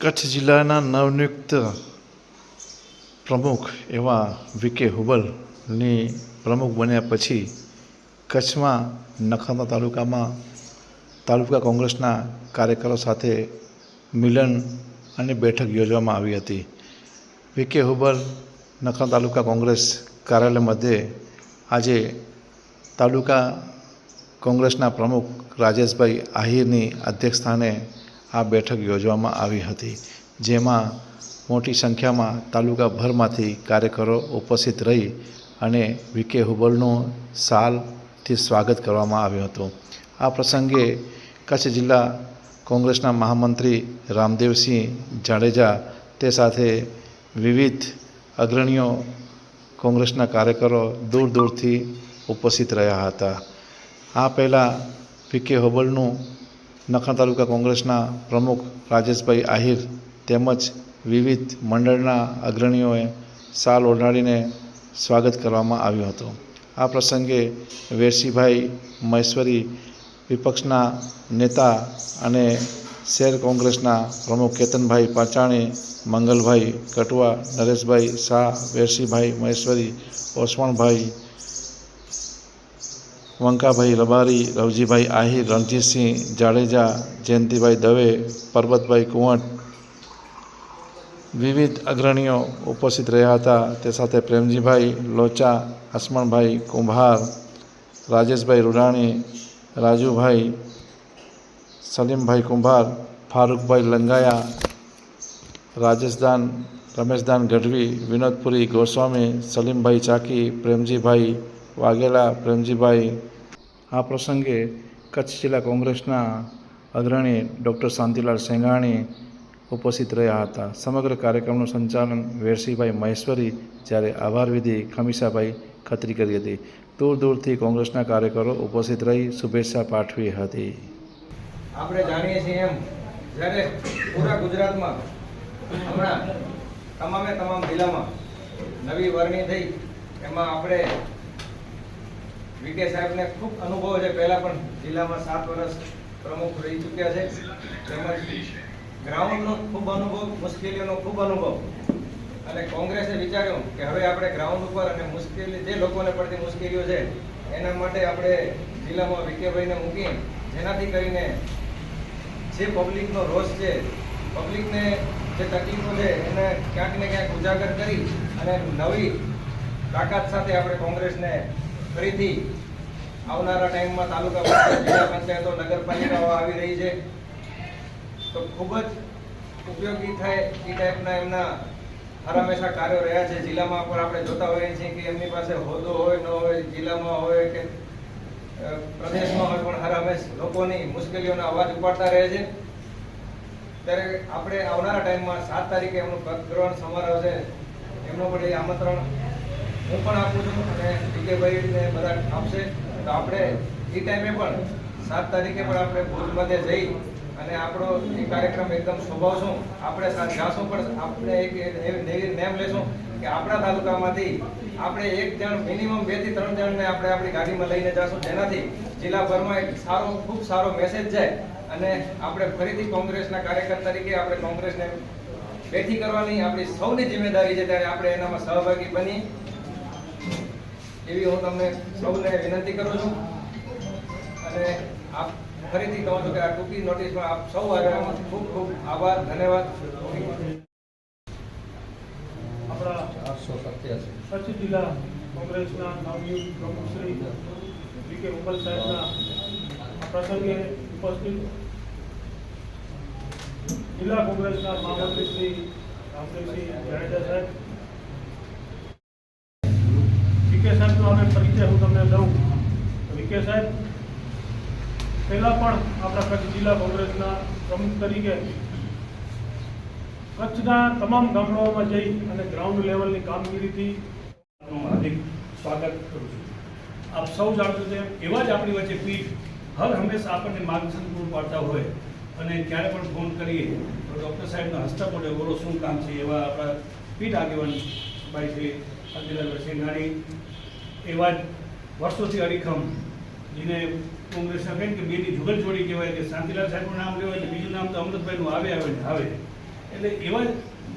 કચ્છ જિલ્લાના નવનિયુક્ત પ્રમુખ એવા વી હુબલની પ્રમુખ બન્યા પછી કચ્છમાં નખત્રાણા તાલુકામાં તાલુકા કોંગ્રેસના કાર્યકરો સાથે મિલન અને બેઠક યોજવામાં આવી હતી. વીકે હુબલ નખત્રાણા તાલુકા કોંગ્રેસ કાર્યાલય મધ્યે આજે તાલુકા કોંગ્રેસના પ્રમુખ રાજેશભાઈ આહિરની અધ્યક્ષસ્થાને આ બેઠક યોજવામાં આવી હતી, જેમાં મોટી સંખ્યામાં તાલુકાભરમાંથી કાર્યકરો ઉપસ્થિત રહી અને વી હુબલનું સાલથી સ્વાગત કરવામાં આવ્યું હતું. આ પ્રસંગે કચ્છ જિલ્લા કોંગ્રેસના મહામંત્રી રામદેવસિંહ જાડેજા, તે સાથે વિવિધ અગ્રણીઓ કોંગ્રેસના કાર્યકરો દૂર દૂરથી ઉપસ્થિત રહ્યા હતા. આ પહેલાં વી કે હોબલનું નખા તાલુકા કોંગ્રેસના પ્રમુખ રાજેશભાઈ આહિર તેમજ વિવિધ મંડળના અગ્રણીઓએ શાલ ઓઢાડીને સ્વાગત કરવામાં આવ્યું હતું. આ પ્રસંગે વેરસીભાઈ મહેશ્વરી વિપક્ષના નેતા અને શહેર કોંગ્રેસના પ્રમુખ કેતનભાઈ પાંચાણી, મંગલભાઈ કટવા નરેશભાઈ શાહ, વેરસીભાઈ મહેશ્વરી ઓસવાણભાઈ વંકાભાઈ રબારી રવજીભાઈ આહિર રણજીતસિંહ જાડેજા જયંતિભાઈ દવે પરબતભાઈ કુંવટ વિવિધ અગ્રણીઓ ઉપસ્થિત રહ્યા હતા તે સાથે પ્રેમજીભાઈ લોચા હસમણભાઈ કુંભાર રાજેશભાઈ રૂડાણી રાજુભાઈ સલીમભાઈ કુંભાર ફારૂકભાઈ લંગાયા રાજેશદાન રમેશદાન ગઢવી વિનોદપુરી ગોસ્વામી સલીમભાઈ ચાકી પ્રેમજીભાઈ વાઘેલા પ્રેમજીભાઈ આ પ્રસંગે કચ્છ જિલ્લા કોંગ્રેસના અગ્રણી ડૉક્ટર શાંતિલાલ સેંઘાણી ઉપસ્થિત રહ્યા હતા. સમગ્ર કાર્યક્રમનું સંચાલન વેરસીભાઈ મહેશ્વરી જ્યારે આભારવિધિ ખમીસાભાઈ ખત્રી કરી હતી. દૂર દૂરથી કોંગ્રેસના કાર્યકરો ઉપસ્થિત રહી શુભેચ્છા પાઠવી હતી. આપણે જાણીએ છીએ એમ, જ્યારે પૂરા ગુજરાતમાં હમણાં તમામે તમામ જિલ્લામાં નવી વરણી થઈ, એમાં આપણે વીકે સાહેબને ખૂબ અનુભવ છે. પહેલા પણ જિલ્લામાં સાત વર્ષ પ્રમુખ રહી ચૂક્યા છે. તેમજ ગ્રાઉન્ડનો ખૂબ અનુભવ, મુશ્કેલીઓનો ખૂબ અનુભવ. અને કોંગ્રેસે વિચાર્યું કે હવે આપણે ગ્રાઉન્ડ ઉપર અને મુશ્કેલી, જે લોકોને પડતી મુશ્કેલીઓ છે, એના માટે આપણે જિલ્લામાં વિકેભાઈને મૂકી જેનાથી કરીને જે પબ્લિકનો રોષ છે, પબ્લિકને જે તકલીફો છે, એને ક્યાંક ને ક્યાંક ઉજાગર કરી અને નવી તાકાત સાથે આપણે કોંગ્રેસને ફરીથી આવનારા ટાઈમમાં તાલુકા પંચાયત, જિલ્લા પંચાયતો, નગરપાલિકાઓ આવી રહી છે. તો ખૂબ જ ઉપયોગી થાય એ ટાઈપના એમના હંમેશા કાર્યો રહ્યા છે. જિલ્લામાં પણ આપણે જોતા હોઈએ છીએ કે એમની પાસે હોદ્દો હોય, ન હોય, જિલ્લામાં હોય કે પ્રદેશમાં હોય પણ હર લોકોની મુશ્કેલીઓનો અવાજ ઉપાડતા રહે છે. ત્યારે આપણે આવનારા ટાઈમમાં સાત તારીખે એમનું પદગ્રહણ સમારોહ છે. એમનો પણ એ આમંત્રણ હું પણ આપું છું અને ડીકેભાઈને બધા આપશે. તો આપણે એ ટાઈમે પણ સાત તારીખે પણ આપણે ભુજ મધ્ય જઈ અને આપણો એ કાર્યક્રમ એકદમ શોભાવશું. આપણે સાથે જાશું પણ આપણે એક એવી નેમ લેશું કે આપણા તાલુકામાંથી આપણે એક જણ મિનિમમ બેથી ત્રણ જણને આપણે આપણી ગાડીમાં લઈને જશું. જેનાથી જિલ્લાભરમાં એક સારો, ખૂબ સારો મેસેજ જાય અને આપણે ફરીથી કોંગ્રેસના કાર્યકર તરીકે આપણે કોંગ્રેસને બેઠી કરવાની આપણી સૌની જિમ્મેદારી છે. ત્યારે આપણે એનામાં સહભાગી બની એવી હું તમને સૌને વિનંતી કરું છું. અને આપ ફરીથી કહું છું કે આ ટૂંકી નોટિસમાં આપ સૌ આવ્યા ખૂબ ખૂબ આભાર ધન્યવાદ. આપણા આઠસો સત્યાસી. કચ્છ જિલ્લા કોંગ્રેસના નવનિયુક્ત પ્રમુખ શ્રી વી કે ઉપલ સાહેબના પ્રસંગે ઉપસ્થિત જિલ્લા કોંગ્રેસના મહામંત્રી શ્રી રામદેવસિંહ જાડેજા સાહેબ વિકે સાહેબનો અમે પરિચય હું તમને દઉં. વિકે સાહેબ, પહેલાં પણ આપણા કચ્છ જિલ્લા કોંગ્રેસના પ્રમુખ તરીકે કચ્છના તમામ ગામડાઓમાં જઈ અને ગ્રાઉન્ડ લેવલની કામગીરીથી હાર્દિક સ્વાગત કરું છું. આપ સૌ જાણો છો એવા જ આપણી વચ્ચે પીઠ હર હંમેશા આપણને માર્ગદર્શન પૂરું પાડતા હોય અને ક્યારે પણ ફોન કરીએ તો ડૉક્ટર સાહેબના હસ્તક પડે બોલો, શું કામ છે એવા આપણા પીઠ આગેવાન ભાઈ શ્રી શાંતિલાલ સિંઘાણી એવા જ વર્ષોથી અડીખમ જેને કોંગ્રેસના કહે કે બેની જુગલ જોડી કહેવાય કે શાંતિલાલ સાહેબનું નામ લેવાય ને બીજું નામ તો અમૃતભાઈનું આવે આવે ને આવે. એટલે એવા જ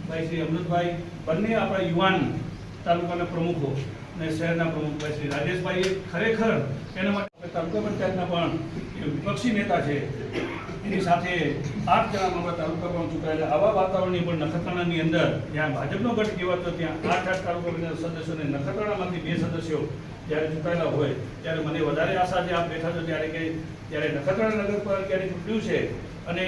ભાઈ શ્રી અમૃતભાઈ, બંને આપણા યુવાન તાલુકાના પ્રમુખો અને શહેરના પ્રમુખ ભાઈ શ્રી રાજેશભાઈ એ ખરેખર એના માટે તાલુકા પંચાયતના પણ વિપક્ષી નેતા છે. એની સાથે આઠ જણા મામલા તાલુકા પણ ચૂંટાયેલા આવા વાતાવરણની પણ નખત્રાણાની અંદર જ્યાં ભાજપનો ગઢ કહેવાતો ત્યાં આઠ આઠ તાલુકા સદસ્યોને નખત્રાણામાંથી બે સદસ્યો જ્યારે ચૂંટાયેલા હોય, ત્યારે મને વધારે આશા છે, આપ બેઠા છો ત્યારે કે જ્યારે નખત્રાણા નગરપાલિકાની ચૂંટ્યું છે અને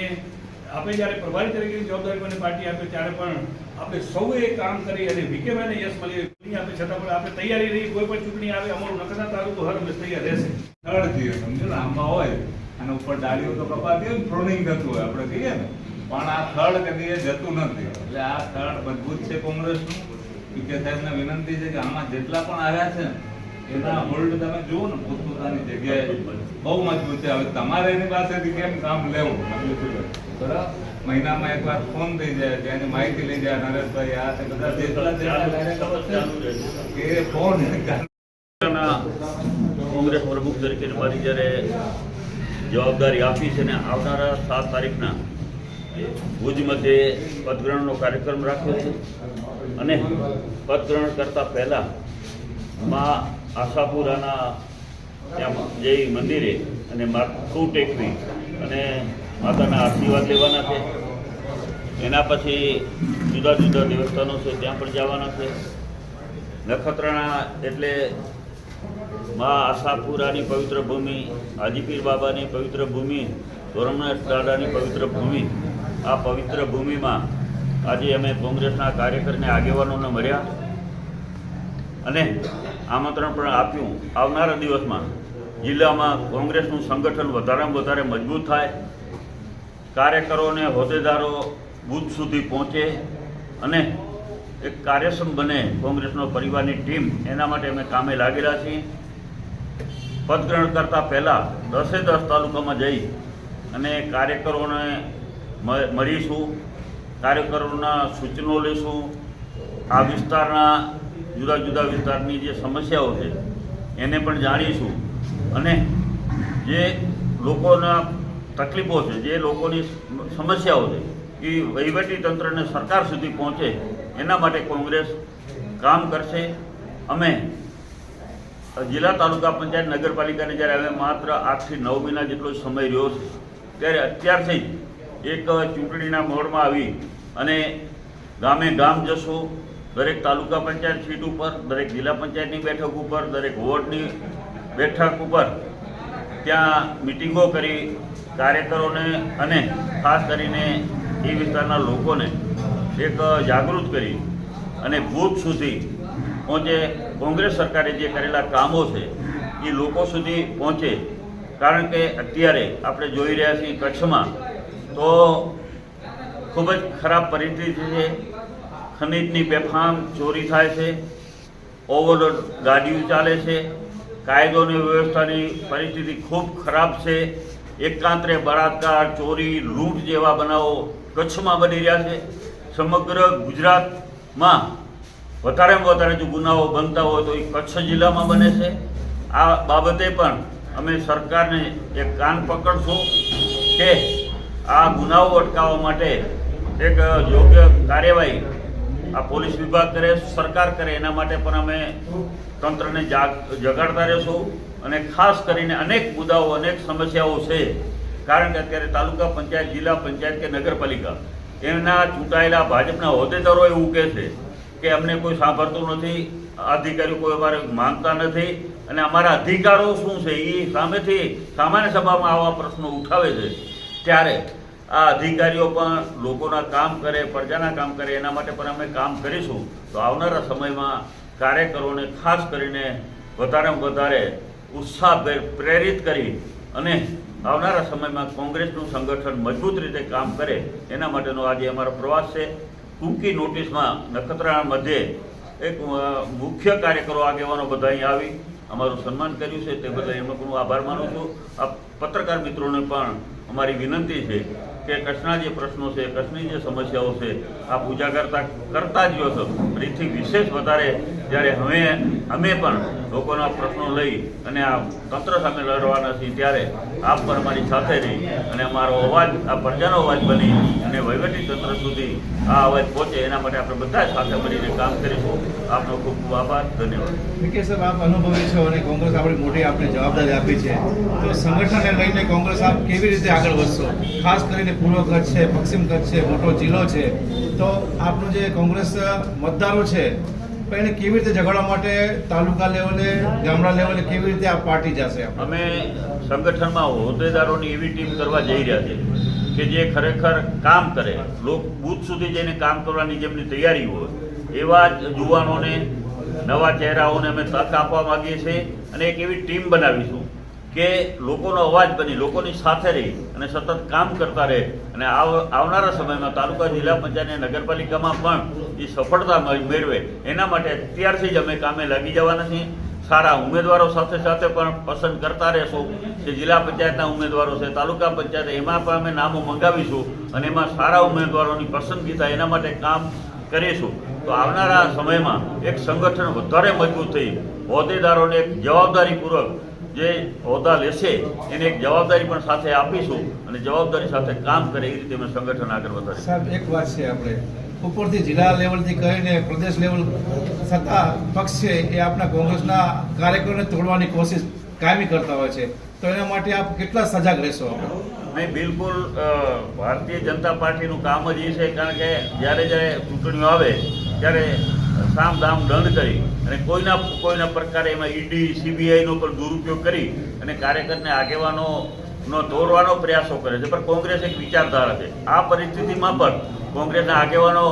આપણે જ્યારે પ્રભારી તરીકેની જવાબદારી મને પાર્ટી આપી ત્યારે પણ આપણે સૌએ કામ કરી અને વિકેભાઈને યશ મળી આપે, છતાં પણ આપણે તૈયારી રહી, કોઈ પણ ચૂંટણી આવે, અમારું નખત્રાણા તાલુકો હર હંમેશ તૈયાર રહેશે. થર્ડ થયો સમજો ને? આંબા હોય. અને ઉપર ડાળીઓ તો કપાતી હોય પ્રોનિંગ થતું હોય, આપણે કહીએ ને. પણ આ થડ કદી જતું નથી. એટલે આ થડ મજબૂત છે કોંગ્રેસનું. પીકે સાહેબને વિનંતી છે કે આમાં જેટલા પણ આવ્યા છે એના હોલ્ડ તમે જુઓ ને, પોતપોતાની જગ્યાએ. બહુ મજબૂત છે. હવે તમારે એની પાસેથી કેમ કામ લેવું? બરાબર? મહિનામાં એકવાર ફોન થઈ જાય એની માહિતી લઈ જાય, નરેશભાઈ, આ તે બધા જેટલા જેટલા એ ફોન કોંગ્રેસ પ્રમુખ તરીકે મારી જ્યારે જવાબદારી આપી છે અને આવનારા સાત તારીખના ભુજ મધ્યે પદગ્રહણનો કાર્યક્રમ રાખ્યો છે અને પદગ્રહણ કરતા પહેલા મા આશાપુરાના ત્યાં જઈ મંદિરે અને માથું ટેકવી અને માતાના આશીર્વાદ લેવાના છે. એના પછી જુદા જુદા દેવસ્થાનો છે, ત્યાં પણ જવાના છે. નખત્રાણા એટલે મા આશાપુરાની પવિત્ર ભૂમિ આદિપીર બાબાની પવિત્ર ભૂમિ ધોરમનાથ દાદાની પવિત્ર ભૂમિ, આ પવિત્ર ભૂમિમાં આજે અમે કોંગ્રેસના કાર્યકરને આગેવાનોને મળ્યા અને આમંત્રણ પણ આપ્યું. આવનારા દિવસમાં જિલ્લામાં કોંગ્રેસનું સંગઠન વધારેમાં વધારે મજબૂત થાય કાર્યકરો અને હોદ્દેદારો બૂથ સુધી પહોંચે અને એક કાર્યક્ષમ બને કોંગ્રેસનો પરિવારની ટીમ, એના માટે અમે કામે લાગેલા છીએ. પદગ્રહણ કરતાં પહેલાં દસે દસ તાલુકામાં જઈ અને કાર્યકરોને મળીશું, કાર્યકરોના સૂચનો લઈશું. આ વિસ્તારના જુદા જુદા વિસ્તારની જે સમસ્યાઓ છે, એને પણ જાણીશું. અને જે લોકોના તકલીફો છે, જે લોકોની સમસ્યાઓ છે એ વહીવટી તંત્રને સરકાર સુધી પહોંચે એના માટે કોંગ્રેસ કામ કરશે. અમે જિલ્લા તાલુકા પંચાયત નગરપાલિકાને જ્યારે હવે માત્ર આઠથી નવ મહિના જેટલો સમય રહ્યો છે, ત્યારે અત્યારથી એક ચૂંટણીના મોડમાં આવી અને ગામે ગામ જશો, દરેક તાલુકા પંચાયત સીટ ઉપર, દરેક જિલ્લા પંચાયતની બેઠક ઉપર, દરેક વોર્ડની બેઠક ઉપર ત્યાં મિટિંગો કરી કાર્યકરોને અને ખાસ કરીને એ વિસ્તારના લોકોને એક જાગૃત કરી અને બૂથ સુધી પહોંચે. કોંગ્રેસ સરકારે જે કરેલા કામો છે, એ લોકો સુધી પહોંચે. કારણ કે અત્યારે આપણે જોઈ રહ્યા છીએ કચ્છમાં તો ખૂબ જ ખરાબ પરિસ્થિતિ છે ખનીજની બેફામ ચોરી થાય છે, ઓવરલોડ ગાડીઓ ચાલે છે કાયદો અને વ્યવસ્થાની પરિસ્થિતિ ખૂબ ખરાબ છે. એકાંતરે બળાત્કાર, ચોરી, લૂંટ જેવા બનાવો કચ્છમાં બની રહ્યા છે. સમગ્ર ગુજરાતમાં વધારેમાં વધારે જો ગુનાઓ બનતા હોય તો એ કચ્છ જિલ્લામાં બને છે. આ બાબતે પણ અમે સરકારને એક કાન પકડશું કે આ ગુનાઓ અટકાવવા માટે એક યોગ્ય કાર્યવાહી આ પોલીસ વિભાગ કરે, સરકાર કરે, એના માટે પણ અમે તંત્રને જાગ, જગાડતા રહેશું અને ખાસ કરીને અનેક મુદ્દાઓ, અનેક સમસ્યાઓ છે. કારણ કે અત્યારે તાલુકા પંચાયત, જિલ્લા પંચાયત કે નગરપાલિકા એના ચૂંટાયેલા ભાજપના હોદ્દેદારો એવું કહે છે કે અમને કોઈ સાંભળતું નથી, અધિકારીઓ કોઈ અમારે માંગતા નથી અને અમારા અધિકારો શું છે? એ સામેથી સામાન્ય સભામાં આવા પ્રશ્નો ઉઠાવે છે. ત્યારે આ અધિકારીઓ પણ લોકોના કામ કરે, પ્રજાના કામ કરે, એના માટે પણ અમે કામ કરીશું. તો આવનારા સમયમાં કાર્યકરોને ખાસ કરીને વધારેમાં વધારે ઉત્સાહભેર પ્રેરિત કરી અને આવનારા સમયમાં કોંગ્રેસનું સંગઠન મજબૂત રીતે કામ કરે, એના માટેનો આજે અમારો પ્રવાસ છે. ટૂંકી નોટિસમાં નખત્રાણા મધ્યે એક મુખ્ય કાર્યકરો આગેવાનો બધા અહીં આવી. અમારું સન્માન કર્યું છે, તે બદલ એમનો હું આભાર માનું છું. આ પત્રકાર મિત્રોને પણ અમારી વિનંતી છે કે કચ્છના જે પ્રશ્નો છે, કચ્છની જે સમસ્યાઓ છે આપ ઉજાગરતા કરતા જ રહ્યો છો એથી વિશેષ વધારે જ્યારે હવે અમે પણ લોકોના પ્રશ્નો લઈ અને આ તંત્ર સામે લડવાના છીએ ત્યારે આપ પણ અમારી સાથે રહી અને અમારો અવાજ, આ પ્રજાનો અવાજ બની અને વહીવટી તંત્ર સુધી આ અવાજ પહોંચે એના માટે આપણે બધા સાથે મળીને કામ કરીશું. આપનો ખૂબ ખૂબ આભાર. ધન્યવાદ. કે સાહેબ, આપ અનુભવી છો અને કોંગ્રેસ આપણી મોટી આપણે જવાબદારી આપી છે. તો સંગઠનને લઈને કોંગ્રેસ આપ કેવી રીતે આગળ વધશો? ખાસ કરીને પૂર્વ કચ્છ છે, પશ્ચિમ કચ્છ છે, મોટો જિલ્લો છે. તો આપનું જે કોંગ્રેસ મતદારો છે તો એને કેવી રીતે ઝઘડવા માટે તાલુકા લેવલે, ગામડા લેવલે કેવી રીતે આ પાર્ટી જશે અમે સંગઠનમાં હોદ્દેદારોની એવી ટીમ કરવા જઈ રહ્યા છે કે જે ખરેખર કામ કરે. લોક બૂથ સુધી જઈને કામ કરવાની જેમની તૈયારી હોય, એવા જ યુવાનોને, નવા ચહેરાઓને અમે તક આપવા માંગીએ છીએ અને એક એવી ટીમ બનાવીશું. કે લોકોનો અવાજ બની, લોકોની સાથે રહી અને સતત કામ કરતા રહે. અને આવ- આવનારા સમયમાં તાલુકા જિલ્લા પંચાયત અને નગરપાલિકામાં પણ એ સફળતા મેળવે, એના માટે અત્યારથી જ અમે કામે લાગી જવાના છીએ. સારા ઉમેદવારો સાથે સાથે પણ પસંદ કરતા રહેશું. જે જિલ્લા પંચાયતના ઉમેદવારો છે, તાલુકા પંચાયત, એમાં પણ અમે નામો મંગાવીશું અને એમાં સારા ઉમેદવારોની પસંદગી થાય એના માટે કામ કરીશું. તો આવનારા સમયમાં એક સંગઠન વધારે મજબૂત થઈ, હોદ્દેદારોને એક જવાબદારીપૂર્વક જે હોદ્દા લેશે એને એક જવાબદારી પણ સાથે આપીશું અને જવાબદારી સાથે કામ કરે એ રીતે અમે સંગઠન આગળ વધારીશું. સાહેબ એક વાત છે આપણે. ઉપરથી જિલ્લા લેવલથી કરીને પ્રદેશ લેવલ સત્તા પક્ષ છે એ આપણા કોંગ્રેસના કાર્યકરોને તોડવાની કોશિશ કાયમી કરતા હોય છે. તો એના માટે આપ કેટલા સજાગ રહેશો નહીં બિલકુલ ભારતીય જનતા પાર્ટીનું કામ જ એ છે કારણ કે જ્યારે જ્યારે ચૂંટણીઓ આવે ત્યારે સામ દામ દંડ કરી અને કોઈના કોઈના પ્રકારે એમાં ઈડી સીબીઆઈનો પણ દુરુપયોગ કરી અને કાર્યકરને આગેવાનો નો દોરવાનો પ્રયાસો કરે છે. પણ કોંગ્રેસ એક વિચારધારા છે. આ પરિસ્થિતિમાં પણ કોંગ્રેસના આગેવાનો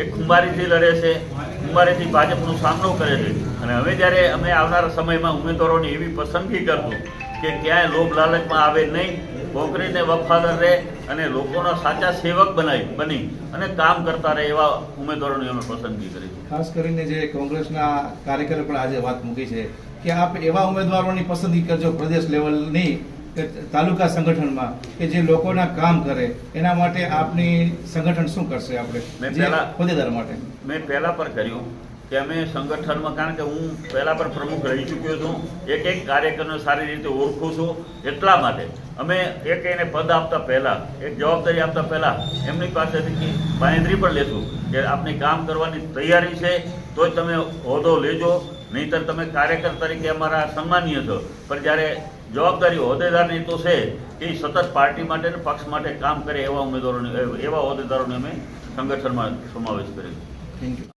એક ખુંબારીથી લડે છે ખુંબારીથી ભાજપનો સામનો કરે છે. અને હવે જ્યારે અમે આવનારા સમયમાં ઉમેદવારોની એવી પસંદગી કરશું કે ક્યાંય લોભ લાલચમાં આવે નહીં, કોંગ્રેસને વફાદાર રહે અને લોકોના સાચા સેવક બનાવી બની અને કામ કરતા રહે એવા ઉમેદવારોની અમે પસંદગી કરી ખાસ કરીને જે કોંગ્રેસના કાર્યકરો પણ આજે વાત મૂકી છે કે આપ એવા ઉમેદવારોની પસંદગી કરજો પ્રદેશ લેવલની કે તાલુકા સંગઠનમાં કે જે લોકોના કામ કરે એના માટે આપની સંગઠન શું કરશે આપણે? મેં પહેલા- હોદ્દેદાર માટે. મેં પહેલાં પણ કર્યું. કે અમે સંગઠનમાં, કારણ કે હું પહેલાં પણ પ્રમુખ રહી ચૂક્યો છું, એક એક કાર્યકરને સારી રીતે ઓળખું છું, એટલા માટે. અમે એક એને પદ આપતા પહેલાં, એક જવાબદારી આપતા પહેલાં, એમની પાસેથી બાંયધરી પણ લેશું કે આપને કામ કરવાની તૈયારી છે તો જ તમે હોદ્દો લેજો, નહીંતર તમે કાર્યકર તરીકે અમારા સન્માનીય છો. પણ જ્યારે જવાબદારી હોદ્દેદારની તો છે કે સતત પાર્ટી માટે અને પક્ષ માટે કામ કરે એવા ઉમેદવારોને, એવા હોદ્દેદારોને અમે સંગઠનમાં સમાવેશ કર્યો થેન્ક યુ